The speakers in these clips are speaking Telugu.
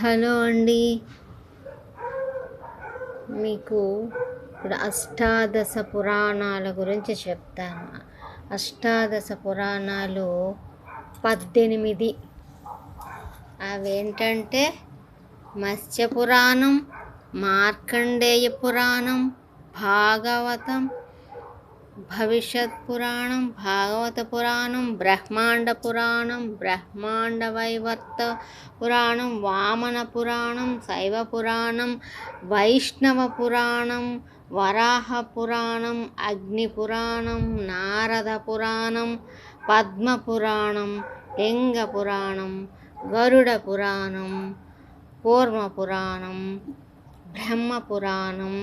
హలో అండి. మీకు ఇప్పుడు అష్టాదశ పురాణాల గురించి చెప్తాను. అష్టాదశ పురాణాలు పద్దెనిమిది. అవేంటంటే మత్స్య పురాణం మార్కండేయ పురాణం భాగవతం భవిష్యత్ పురాణం భాగవత పురాణం బ్రహ్మాండ పురాణం బ్రహ్మాండ వైవర్త పురాణం వామన పురాణం శైవ పురాణం వైష్ణవ పురాణం వరాహ పురాణం అగ్ని పురాణం నారద పురాణం పద్మ పురాణం లింగ పురాణం గరుడ పురాణం కూర్మ పురాణం బ్రహ్మ పురాణం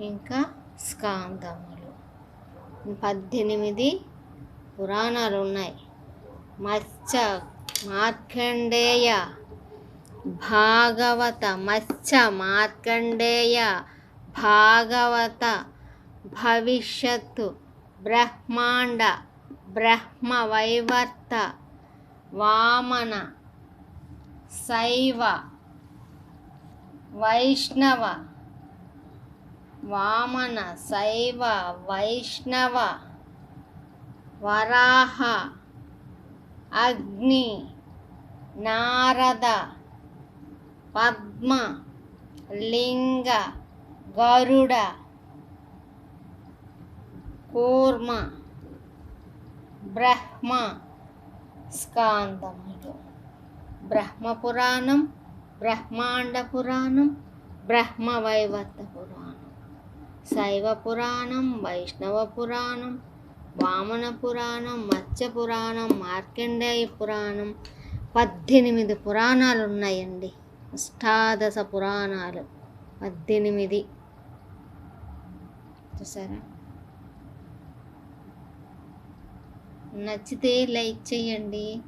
ఇంకా స్కాందములు. పద్దెనిమిది పురాణాలు ఉన్నాయి మత్స్య మార్కండేయ భాగవత మత్స్య మార్కండేయ భాగవత భవిష్యత్తు బ్రహ్మాండ బ్రహ్మ వైవర్త వామన శైవ వైష్ణవ వామన శైవ వైష్ణవ వరాహ అగ్ని నారద పద్మ లింగ గరుడ కూర్మ బ్రహ్మ స్కాందములు బ్రహ్మ పురాణం బ్రహ్మాండ పురాణం బ్రహ్మ వైవర్త పురాణం శైవ పురాణం వైష్ణవ పురాణం వామన పురాణం మత్స్య పురాణం మార్కండేయ పురాణం. పద్దెనిమిది పురాణాలు ఉన్నాయండి అష్టాదశ పురాణాలు. పద్దెనిమిది. చూసారా? నచ్చితే లైక్ చేయండి.